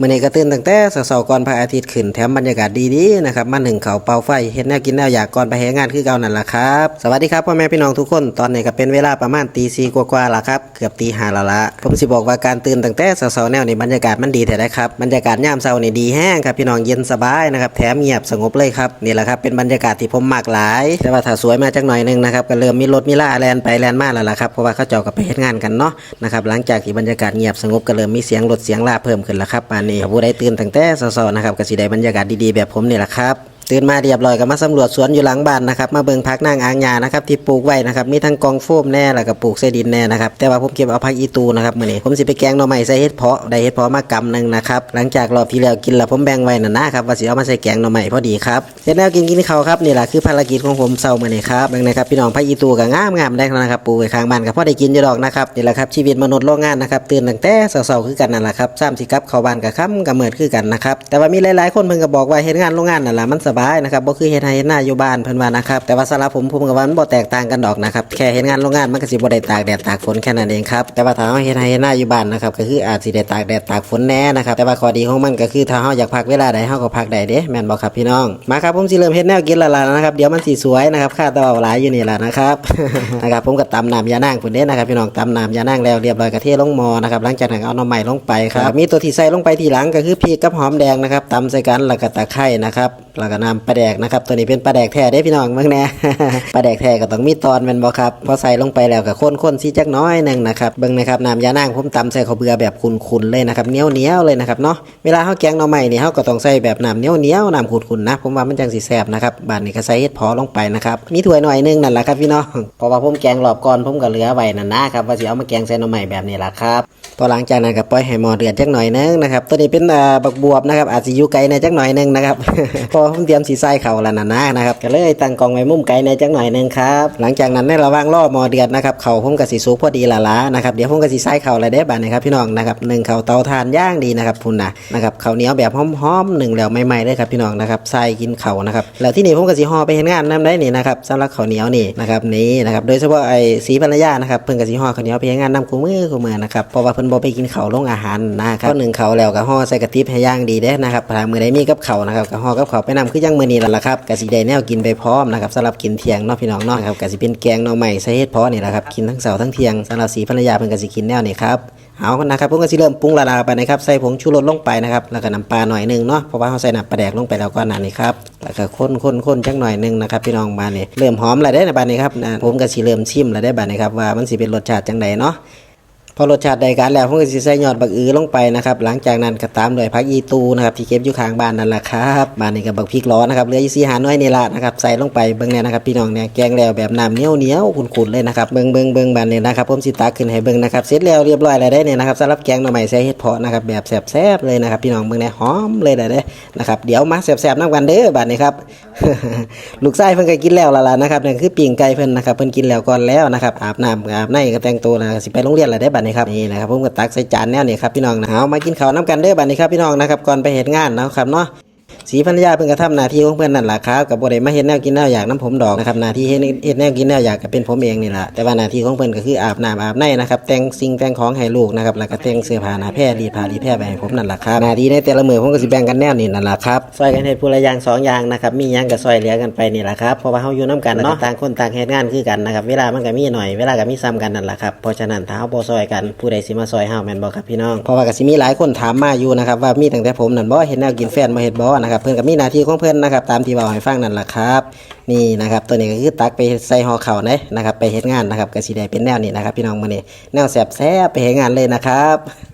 มื่อนี้ก็ตื่นตั้งแต่เสาร์ก่อนพระอาทิตย์ขึ้นแถมบรรยากาศดีๆนะครับมาหนึ่งเขาเป่าไฟเฮ็ดแนวกินแนวอยากก่อนไปเฮ็ดงานคือเก่านั่นแหละครับสวัสดีครับพ่อแม่พี่น้องทุกคนตอนนี้ก็เป็นเวลาประมาณตีสี่กว่าๆล่ะครับเกือบตีห้าและละผมสิบอกว่าการตื่นตั้งแต่เสาร์แนวนี้บรรยากาศมันดีแท้ได้ครับบรรยากาศยามเช้านี่ดีแห้งครับพี่น้องเย็นสบายนะครับแถมเงียบสงบเลยครับนี่แหละครับเป็นบรรยากาศที่ผมมักหลาย แต่ว่าถ้าสวยมาจักหน่อยนึงนะครับก็เริ่มมีรถมีล่าแลนไปแลนมาแล้วล่ะครับเพราะว่าเขาเจ้าก็ไปเฮ็ดงานกันเนาะนะครับหลังจากที่บรรยากาศเงียบสงบก็เริ่มมีเสียงรถเสียงล่าเพิ่มขึ้นแล้วครับนนี้ผู้ใดตื่นตั้งแต่เช้าๆนะครับก็สิได้บรรยากาศดีๆแบบผมนี่แหละครับ ตื่นมาเรียบร้อยก็มาสำรวจสวนอยู่หลังบ้านนะครับ มาเบิ่งพักนางอางยานะครับที่ปลูกไว้นะครับมีทั้งกองโฟมแน่แล้วก็ปลูกใส่ดินแน่นะครับแต่ว่าผมเก็บเอาพักอีตูนะครับมื้อนี้ผมสิไปแกงหน่อไม้ใส่เห็ดเพาะได้เห็ดเพาะมากำหนึ่งนะครับหลังจากรอบที่แล้วกินแล้วผมแบ่งไว้นั่นนะครับว่าสิเอามาใส่แกงหน่อไม้พอดีครับเสร็จแล้วกินกินเขาครับนี่แหละคือภารกิจของผมเช้ามื้อนี้ครับเบิ่งนะครับพี่น้องพักอีตูก็งามๆได้นะครับปลูกไว้ข้างบ้านก็พอได้กินอยู่ดอกนะครับนี่แหละครับชีวิตมนุษย์โรงงานนะครับตื่นตั้งแต่เช้าๆคือกันนั่นแหละครับซ้ำสิกลับเข้าบ้านก็ค่ำก็มืดคือกันนะครับแต่ว่ามีหลายๆคนเพิ่นก็บอกว่าเฮ็ดงานโรงงานนั่นแหละมันสบายนะครับบ่คือเฮ็ดให้เฮ็ดหน้าอยู่บ้านเพิ่นว่านะครับแต่ว่าสำหรับผมผมก็ว่ามันบ่แตกต่างกันดอกนะครับแค่เฮ็ดงานโรงงานมันก็สิบ่ได้ตากแดดตากฝนแค่นั้นเองครับแต่ว่าถ้าเฮาเฮ็ดให้เฮ็ดหน้าอยู่บ้านนะครับก็คืออาจสิได้ตากแดดตากฝนแน่นะครับแต่ว่าข้อดีของมันก็คือถ้าเฮาอยากพักเวลาใดเฮาก็พักได้เด้แม่นบ่ครับพี่น้องมาครับผมสิเริ่มเฮ็ดแนวกินละล่ะนะครับเดี๋ยวมันสิสวยนะครับค่าตัวหลายอยู่นี่ล่ะนะครับนะครับผมก็ตำน้ำยานางพุ่นเด้นะครับพี่น้องตำน้ำยานางแล้วเรียบร้อยก็เทลงหม้อนะครับหลังจากนั้นเอาหน่อไม้ลงไปครับมีตัวที่ใส่ลงไปทีหลังก็คือพริกกับหอมแดงนะครับตำใส่กันแล้วก็ตะไคร้นะครับแล้วก็น้ำปลาแดกนะครับ ตัวนี้เป็นปลาแดกแท้เด้พี่น้องเมื่อแน่ปลาแดกแท้ก็ต้องมีตอนมันบ่ครับพอใส่ลงไปแล้วก็ข้นๆสิจักน้อยหนึ่งนะครับเบิ่งนะครับน้ำยานางผมตำใส่ข้าวเบื่อแบบขุนๆเลยนะครับเหนียวๆเลยนะครับเนาะเวลาเฮาแกงหน่อไม้นี่เฮาก็ต้องใส่แบบน้ำเหนียวๆน้ำขุนๆนะผมว่ามันจังสิแซบนะครับบานนี้ก็ใส่เห็ดพอลงไปนะครับมีถ้วยหน่อยนึงนั่นแหละครับพี่น้องเพราะว่าผมแกงรอบก่อนผมก็เหลือไว้นั่นนะครับว่าสิเอามาแกงใส่หน่อไม้แบบนี้ละครับ พอหลังจากนั้นก็ปล่อยให้หม้อเดือดจักหน่อยนึงนะครับตัวนี้เป็นบักบวบนะครับอาจสิอยู่ไกลในจักหน่อยนึงนะครับพอผมเตรียมสิใส่เข้าแล้วนะนะนะครับก็เลยตั้งกองไว้มุมไกลในจักหน่อยนึงครับหลังจากนั้นในระหว่างรอหม้อเดือดนะครับเขาผมก็สิสุกพอดีละละนะครับเดี๋ยวผมก็สิใส่เข้าเลยเด้บัดนี้ครับพี่น้องนะครับหนึ่งเข้าเตาถ่านย่างดีนะครับพุ่นนะนะครับเข้าเหนียวแบบหอมๆหนึ่งแล้วใหม่ๆเลยครับพี่น้องนะครับใส่กินเข่านะครับแล้วที่นี่ผมก็สิห่อไปเห็นงานน้ำได้นี่นะครับสำหรับข้าเหนียวนี่นะครับนี่นะครับโดยเฉพาะไอ้สีภรรยานะครับเพิ่นก็สิห่อข้าเหนียวไปเฮ็ดงานน้ำคู่มือคู่มือนะครับเพราะว่าเพิ่นบ่ไปกินข้าวลงอาหารนะครับก็หนึ่งข้าวแล้วก็ห่อใส่กระติบให้ย่างดีเด้นะครับถ้ามื้อใดมีกับข้าวนะครับก็ห่อกับข้าวไปนำคือจังมื้อนี้นั่นล่ะครับก็สิได้แนวกินไปพร้อมนะครับสำหรับกินเที่ยงเนาะพี่น้องเนาะครับก็สิเป็นแกงหน่อไม้ใส่เห็ดพาะนี่แหละครับกินทั้งเช้าทั้งเที่ยงสำหรับสีภรรยาเพิ่นก็สิกินแนวนี้ครับเอานะครับผมก็สิเริ่มปรุงละลาไปนะครับใส่ผงชูรสลงไปนะครับแล้วก็น้ำปลาหน่อยนึงเนาะเพราะว่าเขาใส่น้ำปลาแดกลงไปแล้วก็นานนี้ครับแล้วก็ข้นข้นข้นจักหน่อยนึงนะครับพี่น้องบานนี้เริ่มหอมแล้วได้ในบานนี้ครับผมก็สิเริ่มชิมแล้วได้บานนี้ครับว่ามันสิเป็นรสชาติจังใดเนาะ พอรสชาติได้การแล้วผมก็สิใส่ยอดบักอือลงไปนะครับ หลังจากนั้นก็ตามด้วยผักอีตูนะครับที่เก็บอยู่ข้างบ้านนั่นแหละครับบ้านนี้ก็บักพริกล้อนะครับเหลือยู่สี่หาน้อยนี่ละนะครับใส่ลงไปเบิ่งเนี่ยนะครับพี่น้องเนี่ยแกงแล้วแบบน้ำเหนียวเหนียวขุ่นๆเลยนะครับเบิ่งเบิ่งเบิ่งบ้านนี้นะครับผมสิตักขึ้นให้เบิ่งนะครับเสร็จแล้วเรียบร้อยแล้วได้เนี่ยนะครับสำหรับแกงหน่อไม้ใส่เห็ดเพาะนะครับแบบแซ่บๆเลยนะครับพี่น้องเบิ่งเนี่ยหอมเลยได้เด้นะครับเดี๋ยวมาแซ่บๆน้ำกันเด้อบ้านนี้ครับลูกไส้เพิ่นก็กินแล้วละล่ะนะครับนั่นคือปิ่งไก่เพิ่นนะครับเพิ่นกินแล้วก่อนแล้วนะครับอาบน้ำอาบในก็แต่งตัวแล้วสิไปโรงเรียนแล้วได้บัดนี้ครับนี่นะครับผมก็ตักใส่จานแนวนี่ครับพี่น้องนะเอามากินข้าวน้ำกันเด้อบัดนี้ครับพี่น้องนะครับก่อนไปเฮ็ดงานนะครับเนาะ สีภรรยาเพิ่นก็ทำหน้าที่ของเพิ่นนั่นแหละครับกับบ่ได้มาเฮ็ดแนวกินแนวอยากน้ำผมดอกนะครับหน้าที่เฮ็ดเฮ็ดแนวกินแนวอยากก็เป็นผมเองนี่แหละแต่ว่าหน้าที่ของเพิ่นก็คืออาบน้ำอาบในนะครับแต่งสิ่งแต่งของให้ลูกนะครับแล้วก็แต่งเสื้อผ้าหน้าแพรรีผ้ารีแพรไปให้ผมนั่นแหละครับหน้าที่ในแต่ละมื้อผมก็สิแบ่งกันแนวนี้นั่นแหละครับซอยกันเฮ็ดผู้ละอย่างสองอย่างนะครับมีหยังก็ซอยเหลือกันไปนี่แหละครับเพราะว่าเฮาอยู่นํกันเนาะต่างคนต่างเฮ็ดงานคือกันนะครับเวลามันก็มีหน่อยเวลาก็มีซ้ำกันนั่นล่ะครับเพราะฉะนั้นถ้าเฮาบ่ซอยกันผู้ใดสิมาซอยเฮาแม่นบ่ครับพี่น้องเพราะว่าก็สิมีหลายคนถามมาอยู่นะครับว่ามีตั้งแต่ผมนั่นบ่เฮ็ดแนวกินแฟนบ่เฮ็ดบ่นะครับเพื่อนกับมีหน้าที่ของเพื่อนนะครับตามที่เว้าให้ฟังนั่นแหละครับ นี่นะครับตัวนี้ก็คือตักไปใส่ห่อเข่านะนะครับ ไปเฮ็ดงานนะครับก็สิได้เป็นแนวนี้นะครับ พี่น้องมื้อนี้แนวแซ่บไปเฮ็ดงานเลยนะครับ